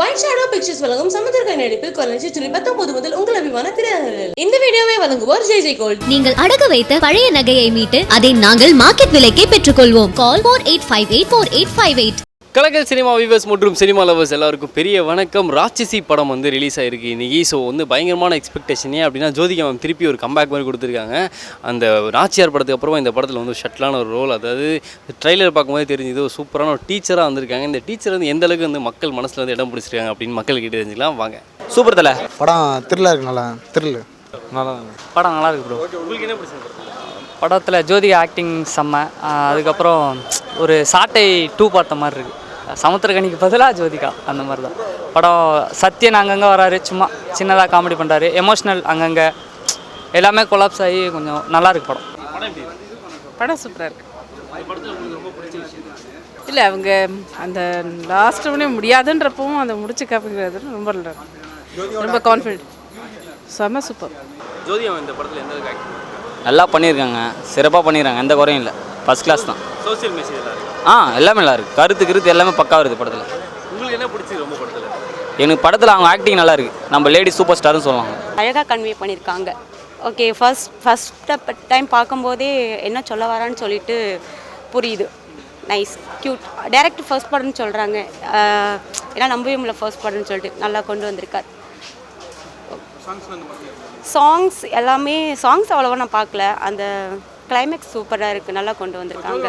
White shadow pictures வழங்கும் சமுத்திரக்கை நடிப்பில் குறைஞ்சி ஜூலை பத்தொன்பது முதல் உங்கள் அபிமான திரையரங்கில் இந்த வீடியோவை வழங்குவோர் ஜெய் ஜெய் கோல்ட். நீங்கள் அடகு வைத்த பழைய நகையை மீட்டு அதை நாங்கள் மார்க்கெட் விலைக்கே பெற்றுக்கொள்வோம். Call four eight five eight four eight five eight Kalakkal cinema viewers மற்றும் சினிமா லவர்ஸ் எல்லாருக்கும் பெரிய வணக்கம். ராட்சசி படம் வந்து ரிலீஸ் ஆயிருக்கு இன்னைக்கு. ஸோ வந்து பயங்கரமான எக்ஸ்பெக்டேஷன் ஏன் அப்படின்னா ஜோதிகா மேம் திருப்பி ஒரு கம்பேக் மாதிரி கொடுத்துருக்காங்க. அந்த நாச்சியார் படத்துக்கு அப்புறமா இந்த படத்தில் வந்து ஷட்டிலான ஒரு ரோல் அதாவது ட்ரைலர் பார்க்கும்போது தெரிஞ்சது ஒரு சூப்பரான ஒரு டீச்சராக வந்திருக்காங்க. இந்த டீச்சர் வந்து எந்த அளவுக்கு வந்து மக்கள் மனசில் வந்து இடம் பிடிச்சிருக்காங்க அப்படின்னு மக்கள் கிட்ட தெரிஞ்சுக்கலாம். வாங்க. சூப்பர் தலை. படம் த்ரில்லாக இருக்கு நல்லா. த்ரில்லு நல்லா படம் நல்லா இருக்கு ப்ரோ உங்களுக்கு என்ன பிடிச்சிருக்கு? படத்தில் ஜோதிகா ஆக்டிங் செம்ம. அதுக்கப்புறம் ஒரு சாட்டை டூ பார்த்த மாதிரி இருக்கு. சமுத்திரகனிக்கு பதிலாக ஜோதிகா அந்த மாதிரி தான். படம் சத்யன் அங்கங்கே வராரு சும்மா சின்னதாக காமெடி பண்ணுறாரு எமோஷ்னல் அங்கங்கே. எல்லாமே கொலாப்ஸ் ஆகி கொஞ்சம் நல்லா இருக்கு படம். படம் சூப்பராக இருக்கு. இல்லை அவங்க அந்த லாஸ்ட் உடனே முடியாதுன்றப்பவும் அந்த முடிச்சு காப்பிக்கிறது ரொம்ப நல்லா இருக்கு. ரொம்ப கான்ஃபிடென்ட் செம்ம சூப்பர் ஜோதிகா இந்த படத்தில் எந்த நல்லா பண்ணியிருக்காங்க. சிறப்பாக பண்ணியிருக்காங்க. எந்த குறையும் இல்லை. ஃபஸ்ட் கிளாஸ் தான். சோசியல் மெசேஜ் எல்லாம் இருக்கு? ஆ எல்லாமே நல்லா இருக்கு. கருத்து கருத்து எல்லாமே பக்கா வருது படத்தில். உங்களுக்கு என்ன பிடிச்சிருக்கு ரொம்ப படத்தில்? எனக்கு படத்தில் அவங்க ஆக்டிங் நல்லா இருக்கு. நம்ம லேடி சூப்பர் ஸ்டார்னு சொல்லலாம் அழகாக கன்வே பண்ணியிருக்காங்க. ஓகே ஃபர்ஸ்ட் ஃபஸ்ட் டைம் பார்க்கும்போதே என்ன சொல்ல வரான்னு சொல்லிட்டு புரியுது. நைஸ் க்யூட் டேரக்ட் ஃபர்ஸ்ட் படம்னு சொல்கிறாங்க ஏன்னா நம்பவே முடியல ஃபர்ஸ்ட் படம்னு சொல்லிட்டு நல்லா கொண்டு வந்திருக்கார். சாங்ஸ் எல்லாமே சாங்ஸ் அவ்வளோவா நான் பார்க்கல அந்த கிளைமேக்ஸ் சூப்பராக இருக்குது நல்லா கொண்டு வந்திருக்காங்க.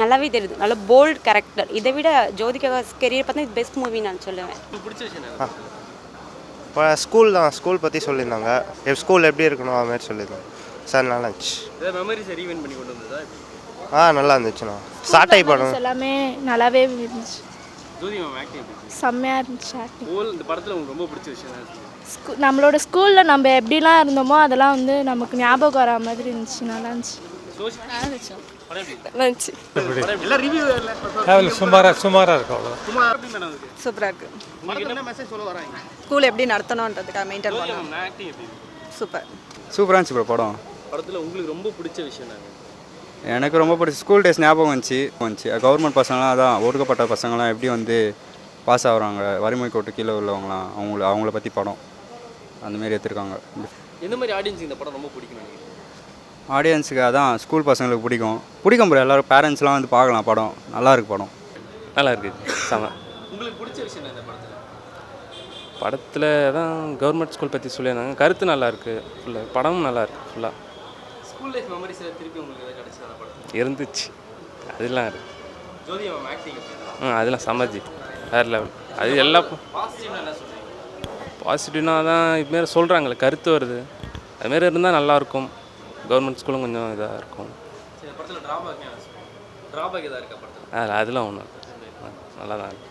நல்லாவே தெரியுது. நல்ல போல்ட் கேரக்டர் இதை விட ஜோதிகா கெரியர் பார்த்தா இது பெஸ்ட் மூவி நான் சொல்லுவேன். இப்போ ஸ்கூல் தான். ஸ்கூல் பற்றி சொல்லியிருந்தாங்க. எப் ஸ்கூல் எப்படி இருக்கணும் அது மாதிரி சொல்லியிருந்தாங்க. சார் நல்லா இருந்துச்சு. ஆ நல்லா இருந்துச்சுண்ணா. சாட்டை படம். எல்லாமே நல்லாவே இருந்துச்சு. ஜோதிகா மேம் ஆக்டிங் எப்படி? செம்மையாக இருந்துச்சு ஆக்டிங் ஓல் இந்த படத்தில் உங்களுக்கு ரொம்ப பிடிச்ச விஷயம்? ஸ்கூ நம்மளோட ஸ்கூலில் நம்ம எப்படிலாம் இருந்தோமோ அதெல்லாம் வந்து நமக்கு ஞாபகம் வரா மாதிரி இருந்துச்சு. நல்லா இருந்துச்சு. இருக்கு ஸ்கூல் எப்படி நடத்தணுன்றதுக்காக மெயின்டைன் பண்ணணும் ஆக்டிங் எப்படி இருக்கு? சூப்பர். சூப்பராக இருந்துச்சு ப்ரோ படம். படத்தில் உங்களுக்கு ரொம்ப பிடிச்ச விஷயம் எனக்கு ரொம்ப பிடிச்ச ஸ்கூல் டேஸ் ஞாபகம் வந்துச்சு. வந்துச்சு. கவர்மெண்ட் பசங்களாம் அதான் ஒடுக்கப்பட்ட பசங்களாம் எப்படி வந்து பாஸ் ஆகுறாங்க? வறுமை கோட்டு கீழே உள்ளவங்களாம் அவங்கள அவங்கள பற்றி படம். அந்தமாரி எடுத்திருக்காங்க. எந்த மாதிரி ஆடியன்ஸ் இந்த படம் ரொம்ப பிடிக்கும் ஆடியன்ஸுக்கு அதான் ஸ்கூல் பசங்களுக்கு பிடிக்கும். பிடிக்கும் ப்ரோ எல்லோரும் பேரண்ட்ஸ்லாம் வந்து பார்க்கலாம் படம். நல்லா இருக்கு படம். நல்லா இருக்கு. செம. உங்களுக்கு பிடிச்ச விஷயம் இந்த படத்தில்? படத்தில் தான் கவர்மெண்ட் ஸ்கூல் பற்றி சொல்லியிருந்தாங்க. கருத்து நல்லா இருக்கு. ஃபுல்லாக படமும் நல்லா இருக்கு ஃபுல்லாக ஸ்கூல் லைஃப் மெமரிஸ் திருப்பி உங்களுக்கு எதாவது கிடைச்சது அந்த படத்தில்? இருந்துச்சு. அதெல்லாம் இருக்கு. ஜோதிகா மேம் ஆக்டிங் ம் அதெல்லாம் சமஜி வேறு லெவல் அது எல்லா பாசிட்டிவ்னா என்ன சொல்கிறீங்க பாசிட்டிவ்னா தான் இதுமாரி சொல்கிறாங்களே கருத்து வருது. அதுமாரி இருந்தால் நல்லாயிருக்கும் கவர்மெண்ட் ஸ்கூலும் கொஞ்சம் இதாக இருக்கும். படத்தில் ட்ராபேக் ட்ராபேக் எதாவது இருக்கா படத்தில்? அதில் அதெல்லாம் ஒன்றும் நல்லா தான் இருக்கு.